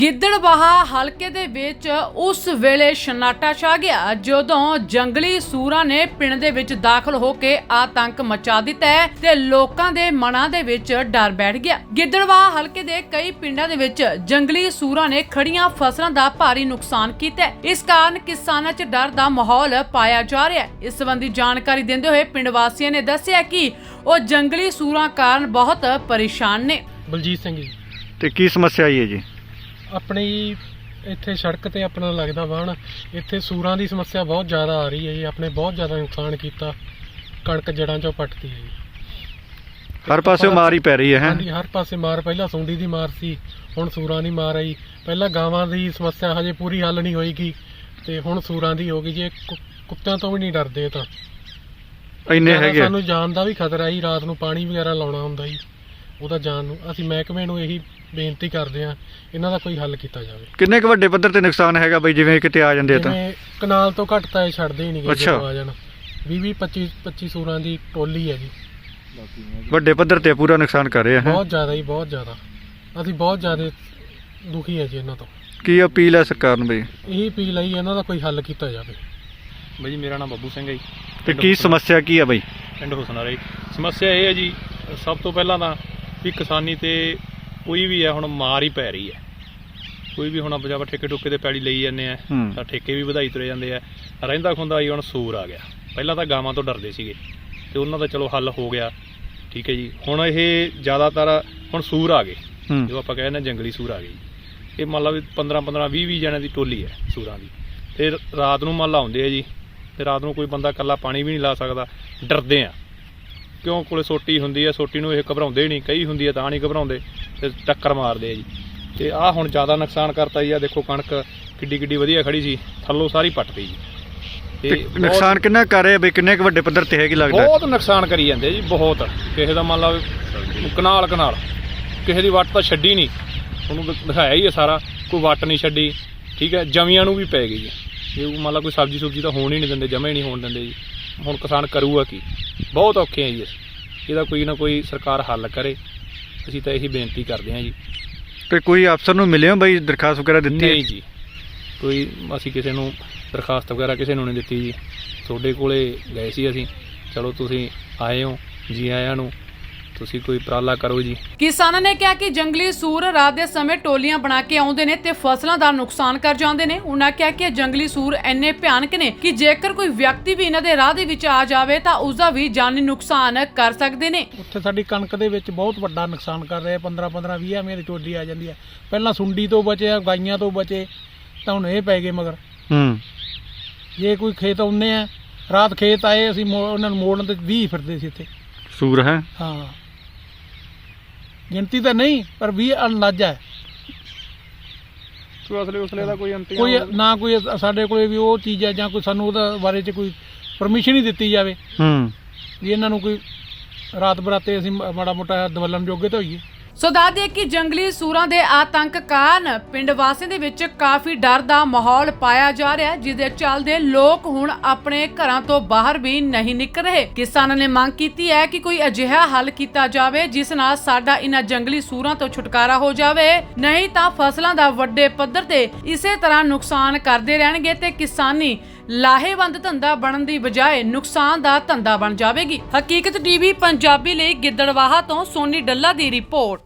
ਗਿੱਦੜਬਾਹਾ ਹਲਕੇ ਦੇ ਵਿੱਚ ਉਸ ਵੇਲੇ ਸ਼ਨਾਟਾ ਛਾ ਗਿਆ ਜਦੋਂ ਜੰਗਲੀ ਸੂਰਾਂ ਨੇ ਪਿੰਡ ਦੇ ਵਿੱਚ ਦਾਖਲ ਹੋ ਕੇ ਆਤੰਕ ਮਚਾ ਦਿੱਤਾ ਤੇ ਲੋਕਾਂ ਦੇ ਮਨਾਂ ਦੇ ਵਿੱਚ ਡਰ ਬੈਠ ਗਿਆ। ਗਿੱਦੜਬਾਹਾ ਹਲਕੇ ਦੇ ਕਈ ਪਿੰਡਾਂ ਦੇ ਵਿੱਚ ਜੰਗਲੀ ਸੂਰਾਂ ਨੇ ਖੜੀਆਂ ਫਸਲਾਂ ਦਾ ਭਾਰੀ ਨੁਕਸਾਨ ਕੀਤਾ ਇਸ ਕਾਰਨ ਕਿਸਾਨਾਂ 'ਚ ਡਰ ਦਾ ਮਾਹੌਲ ਪਾਇਆ ਜਾ ਰਿਹਾ ਹੈ। ਇਸ ਸੰਬੰਧੀ ਜਾਣਕਾਰੀ ਦਿੰਦੇ ਹੋਏ ਪਿੰਡ ਵਾਸੀਆਂ ਨੇ ਦੱਸਿਆ ਕਿ ਉਹ ਜੰਗਲੀ ਸੂਰਾਂ ਕਾਰਨ ਬਹੁਤ ਪਰੇਸ਼ਾਨ ਨੇ। ਬਲਜੀਤ ਸਿੰਘ ਜੀ। ਤੇ ਕੀ ਸਮੱਸਿਆ ਆਈ ਹੈ ਜੀ? ਆਪਣੀ ਇੱਥੇ ਸੜਕ ਤੇ ਆਪਣਾ ਲੱਗਦਾ ਵਾਹਣ ਇੱਥੇ ਸੂਰਾਂ ਦੀ ਸਮੱਸਿਆ ਬਹੁਤ ਜ਼ਿਆਦਾ ਆ ਰਹੀ ਹੈ ਜੀ ਆਪਣੇ ਬਹੁਤ ਜ਼ਿਆਦਾ ਨੁਕਸਾਨ ਕੀਤਾ ਕਣਕ ਜੜਾਂ ਚੋਂ ਪੱਟਦੀ ਹੈ ਜੀ ਹਰ ਪਾਸੇ ਮਾਰ ਹੀ ਪੈ ਰਹੀ ਹੈ ਹੈਂ? ਹਾਂਜੀ ਹਰ ਪਾਸੇ ਮਾਰ ਪਹਿਲਾਂ ਸੁੰਡੀ ਦੀ ਮਾਰ ਸੀ ਹੁਣ ਸੂਰਾਂ ਦੀ ਮਾਰ ਆਈ ਪਹਿਲਾਂ ਗਾਵਾਂ ਦੀ ਸਮੱਸਿਆ ਹਜੇ ਪੂਰੀ ਹੱਲ ਨਹੀਂ ਹੋਈਗੀ ਤੇ ਹੁਣ ਸੂਰਾਂ ਦੀ ਹੋ ਗਈ ਜੀ ਕੁੱਤਿਆਂ ਤੋਂ ਵੀ ਨਹੀਂ ਡਰਦੇ ਤਾਂ ਇੰਨੇ ਹੈਗੇ। ਸਾਨੂੰ ਜਾਨ ਦਾ ਵੀ ਖਤਰਾ ਜੀ ਰਾਤ ਨੂੰ ਪਾਣੀ ਵਗੈਰਾ ਲਾਉਣਾ ਹੁੰਦਾ ਜੀ ਉਹਦਾ ਜਾਨ ਨੂੰ ਅਸੀਂ ਮਹਿਕਮੇ ਨੂੰ ਇਹੀ ਬੇਨਤੀ ਕਰਦੇ ਹਾਂ ਇਹਨਾਂ ਦਾ ਕੋਈ ਹੱਲ ਕੀਤਾ ਜਾਵੇ। ਕਿੰਨੇ ਕੁ ਵੱਡੇ ਪੱਧਰ ਤੇ ਨੁਕਸਾਨ ਹੈਗਾ ਬਈ ਜਿਵੇਂ ਕਿਤੇ ਆ ਜਾਂਦੇ ਆ ਤਾਂ? ਜਿਵੇਂ ਕਨਾਲ ਤੋਂ ਘੱਟ ਤਾਂ ਇਹ ਛੱਡਦੇ ਹੀ ਨਹੀਂ ਅੱਛਾ। ਆ ਜਾਣ। 20 20 25 25 ਸੂਰਾਂ ਦੀ ਟੋਲੀ ਹੈ ਜੀ ਵੱਡੇ ਪੱਧਰ ਤੇ ਪੂਰਾ ਨੁਕਸਾਨ ਕਰ ਰਹੇ ਆ ਹੈਂ? ਬਹੁਤ ਜ਼ਿਆਦਾ ਜੀ ਬਹੁਤ ਜ਼ਿਆਦਾ। ਅਸੀਂ ਬਹੁਤ ਜ਼ਿਆਦਾ ਦੁਖੀ ਹੈ ਜੀ ਇਹਨਾਂ ਤੋਂ। ਕੀ ਅਪੀਲ ਹੈ ਸਰਕਾਰ ਨੂੰ ਬਈ? ਇਹੀ ਅਪੀਲ ਹੈ ਜੀ, ਇਹਨਾਂ ਦਾ ਕੋਈ ਹੱਲ ਕੀਤਾ ਜਾਵੇ। ਬਾਈ ਜੀ ਮੇਰਾ ਨਾਮ ਬੱਬੂ ਸਿੰਘ ਹੈ ਜੀ। ਤੇ ਕੀ ਸਮੱਸਿਆ ਕੀ ਹੈ ਬਈ? ਪਿੰਡ ਹੁਸਨਾਰਾ ਜੀ। ਸਮੱਸਿਆ ਇਹ ਹੈ ਜੀ ਸਭ ਤੋਂ ਪਹਿਲਾਂ ਤਾਂ ਵੀ ਕਿਸਾਨੀ ਤੇ ਕੋਈ ਵੀ ਹੈ ਹੁਣ ਮਾਰ ਹੀ ਪੈ ਰਹੀ ਹੈ। ਕੋਈ ਵੀ ਹੁਣ ਆਪਾਂ ਠੇਕੇ ਟੁੱਕੇ ਤੇ ਪੈੜੀ ਲਈ ਜਾਂਦੇ ਆ। ਤਾਂ ਠੇਕੇ ਵੀ ਵਧਾਈ ਤੁਰੇ ਜਾਂਦੇ ਆ। ਰਹਿੰਦਾ ਖੁੰਦਾ ਹੀ ਹੁਣ ਸੂਰ ਆ ਗਿਆ। ਪਹਿਲਾਂ ਤਾਂ ਗਾਵਾਂ ਤੋਂ ਡਰਦੇ ਸੀਗੇ ਤੇ ਉਹਨਾਂ ਦਾ ਚਲੋ ਹੱਲ ਹੋ ਗਿਆ। ਠੀਕ ਹੈ ਜੀ। ਹੁਣ ਇਹ ਜ਼ਿਆਦਾਤਰ ਹੁਣ ਸੂਰ ਆ ਗਏ। ਜੋ ਆਪਾਂ ਕਹਿੰਦੇ ਜੰਗਲੀ ਸੂਰ ਆ ਗਏ। ਇਹ ਮੰਨ ਲਾ ਵੀ 15 15 20 20 ਜਣਿਆਂ ਦੀ ਟੋਲੀ ਹੈ ਸੂਰਾਂ ਦੀ। ਤੇ ਰਾਤ ਨੂੰ ਮੰਨ ਲਾ ਆਉਂਦੇ ਆ ਜੀ। ਤੇ ਰਾਤ ਨੂੰ ਕੋਈ ਬੰਦਾ ਇਕੱਲਾ ਪਾਣੀ ਵੀ ਨਹੀਂ ਲਾ ਸਕਦਾ। ਡਰਦੇ ਆ। ਕਿਉਂ ਕੋਲੇ ਸੋਟੀ ਹੁੰਦੀ ਆ ਸੋਟੀ ਨੂੰ ਇਹ ਘਬਰਾਉਂਦੇ ਹੀ ਨਹੀਂ ਕਈ ਹੁੰਦੀ ਆ ਤਾਂ ਨਹੀਂ ਘਬਰਾਉਂਦੇ ਤੇ ਟੱਕਰ ਮਾਰਦੇ ਆ ਜੀ। ਤੇ ਆਹ ਹੁਣ ਜ਼ਿਆਦਾ ਨੁਕਸਾਨ ਕਰਤਾ ਜੀ ਆ ਦੇਖੋ ਕਣਕ ਕਿੱਡੀ ਕਿੱਡੀ ਵਧੀਆ ਖੜੀ ਸੀ ਥੱਲੋਂ ਸਾਰੀ ਪੱਟਤੀ ਜੀ। ਤੇ ਨੁਕਸਾਨ ਕਿੰਨਾ ਕਰ ਰਹੇ ਬਈ ਕਿੰਨੇ ਕੁ ਵੱਡੇ ਪੱਧਰ ਤੇ ਹੈਗੀ ਲੱਗਦਾ? ਬਹੁਤ ਨੁਕਸਾਨ ਕਰੀ ਜਾਂਦੇ ਜੀ ਬਹੁਤ। ਕਿਸੇ ਦਾ ਮੰਨ ਲਾ ਕਨਾਲ ਕਨਾਲ। ਕਿਸੇ ਦੀ ਵੱਟ ਤਾਂ ਛੱਡੀ ਨਹੀਂ ਉਹਨੂੰ ਦਿਖਾਇਆ ਹੀ ਹੈ ਸਾਰਾ ਕੋਈ ਵੱਟ ਨਹੀਂ ਛੱਡੀ ਠੀਕ ਹੈ ਜਮੀਆਂ ਨੂੰ ਵੀ ਪੈ ਗਈ ਜੀ। ਉਹ ਮੰਨ ਲਾ ਕੋਈ ਸਬਜ਼ੀ ਸੁਬਜ਼ੀ ਤਾਂ ਹੋਣ ਹੀ ਨਹੀਂ ਦਿੰਦੇ ਜਮੇ ਹੀ ਨਹੀਂ ਹੋਣ ਦਿੰਦੇ ਜੀ। ਹੁਣ ਕਿਸਾਨ ਕਰੂਗਾ ਕੀ? ਬਹੁਤ ਔਖੇ ਆ ਜੀ ਅਸੀਂ। ਇਹਦਾ ਕੋਈ ਨਾ ਕੋਈ ਸਰਕਾਰ ਹੱਲ ਕਰੇ। ਅਸੀਂ ਤਾਂ ਇਹੀ ਬੇਨਤੀ ਕਰਦੇ ਹਾਂ ਜੀ। ਤੇ ਕੋਈ ਅਫਸਰ ਨੂੰ ਮਿਲਿਓ ਬਈ ਦਰਖਾਸਤ ਵਗੈਰਾ ਦਿੱਤੀ ਹੈ? ਨਹੀਂ ਜੀ। ਕੋਈ ਅਸੀਂ ਕਿਸੇ ਨੂੰ ਦਰਖਾਸਤ ਵਗੈਰਾ ਕਿਸੇ ਨੂੰ ਨਹੀਂ ਦਿੱਤੀ ਜੀ। ਤੁਹਾਡੇ ਕੋਲੇ ਗਏ ਸੀ ਅਸੀਂ। ਚਲੋ ਤੁਸੀਂ ਆਏ ਹੋ ਜੀ ਆਇਆਂ ਨੂੰ। ਤੁਸੀਂ ਕੋਈ ਉਪਰਾਲਾ ਕਰੋ ਜੀ। ਕਿਸਾਨਾਂ ਨੇ ਕਿਹਾ ਕਿ ਜੰਗਲੀ ਸੂਰ ਰਾਤ ਦੇ ਸਮੇਂ ਟੋਲੀਆਂ ਬਣਾ ਕੇ ਆਉਂਦੇ ਨੇ ਤੇ ਫਸਲਾਂ ਦਾ ਨੁਕਸਾਨ ਕਰ ਜਾਂਦੇ ਨੇ। ਉਹਨਾਂ ਕਿਹਾ ਕਿ ਜੰਗਲੀ ਸੂਰ ਇੰਨੇ ਭਿਆਨਕ ਨੇ ਕਿ ਜੇਕਰ ਕੋਈ ਵਿਅਕਤੀ ਵੀ ਇਹਨਾਂ ਦੇ ਰਾਹ ਦੇ ਵਿੱਚ ਆ ਜਾਵੇ ਤਾਂ ਉਸ ਦਾ ਵੀ ਜਾਨੀ ਨੁਕਸਾਨ ਕਰ ਸਕਦੇ ਨੇ। ਉੱਥੇ ਸਾਡੀ ਕਣਕ ਦੇ ਵਿੱਚ ਬਹੁਤ ਵੱਡਾ ਨੁਕਸਾਨ ਕਰ ਰਿਹਾ 15 15 20 ਐਵੇਂ ਦੀ ਚੋਲੀ ਆ ਜਾਂਦੀ ਹੈ ਪਹਿਲਾਂ ਸੁੰਡੀ ਤੋਂ ਬਚੇ ਆ ਗਾਈਆਂ ਤੋਂ ਬਚੇ ਤਾਂ ਹੁਣ ਇਹ ਪੈ ਗਏ ਮਗਰ। ਹੂੰ। ਜੇ ਕੋਈ ਖੇਤ ਆਉਂਦੇ ਆ ਰਾਤ ਖੇਤ ਆਏ ਅਸੀਂ ਮੋ- ਉਹਨਾਂ ਨੂੰ ਮੋੜਨ ਤੇ 20 ਫਿਰਦੇ ਸੀ ਇੱਥੇ। ਸੂਰ ਹੈ? ਹਾਂ। ਗਿਣਤੀ ਤਾਂ ਨਹੀਂ ਪਰ 20 ਅੰਦਾਜ਼ਾ ਹੈ। ਸੋ ਅਸਲੇ ਉਸਲੇ ਦਾ ਕੋਈ ਅੰਤਿਮ ਕੋਈ ਨਾ ਕੋਈ ਸਾਡੇ ਕੋਲੇ ਵੀ ਉਹ ਚੀਜ਼ ਹੈ ਜਾਂ ਕੋਈ ਸਾਨੂੰ ਉਹਦਾ ਬਾਰੇ 'ਚ ਕੋਈ ਪਰਮਿਸ਼ਨ ਹੀ ਦਿੱਤੀ ਜਾਵੇ। ਹੂੰ। ਵੀ ਇਹਨਾਂ ਨੂੰ ਕੋਈ ਰਾਤ ਬਰਾਤੇ ਅਸੀਂ ਮਾੜਾ ਮੋਟਾ ਦਵਲਣ ਜੋਗੇ ਤਾਂ ਹੋਈਏ। ਸੋ ਦੱਸ ਦਈਏ ਕਿ ਜੰਗਲੀ ਸੂਰਾਂ ਦੇ ਆਤੰਕ ਕਾਰਨ ਪਿੰਡ ਵਾਸੀਆਂ ਦੇ ਵਿੱਚ ਕਾਫੀ ਡਰ ਦਾ ਮਾਹੌਲ ਪਾਇਆ ਜਾ ਰਿਹਾ ਹੈ ਜਿਹਦੇ ਚੱਲਦੇ ਲੋਕ ਹੁਣ ਆਪਣੇ ਘਰਾਂ ਤੋਂ ਬਾਹਰ ਵੀ ਨਹੀਂ ਨਿਕਲ ਰਹੇ। ਕਿਸਾਨਾਂ ਨੇ ਮੰਗ ਕੀਤੀ ਹੈ ਕਿ ਕੋਈ ਅਜਿਹਾ ਹੱਲ ਕੀਤਾ ਜਾਵੇ, ਜਿਸ ਨਾਲ ਸਾਡਾ ਇਹਨਾਂ ਜੰਗਲੀ ਸੂਰਾਂ ਤੋਂ ਛੁਟਕਾਰਾ ਹੋ ਜਾਵੇ। ਨਹੀਂ ਤਾਂ ਫਸਲਾਂ ਦਾ ਵੱਡੇ ਪੱਧਰ ਤੇ ਇਸੇ ਤਰ੍ਹਾਂ ਨੁਕਸਾਨ ਕਰਦੇ ਰਹਿਣਗੇ ਤੇ ਕਿਸਾਨੀ ਲਾਹੇਵੰਦ ਧੰਦਾ ਬਣਨ ਦੀ ਬਜਾਏ ਨੁਕਸਾਨ ਦਾ ਧੰਦਾ ਬਣ ਜਾਵੇਗੀ। ਹਕੀਕਤ ਟੀਵੀ ਪੰਜਾਬੀ ਲਈ ਗਿੱਦੜਵਾਹਾ ਤੋਂ ਸੋਨੀ ਡੱਲਾ ਦੀ ਰਿਪੋਰਟ।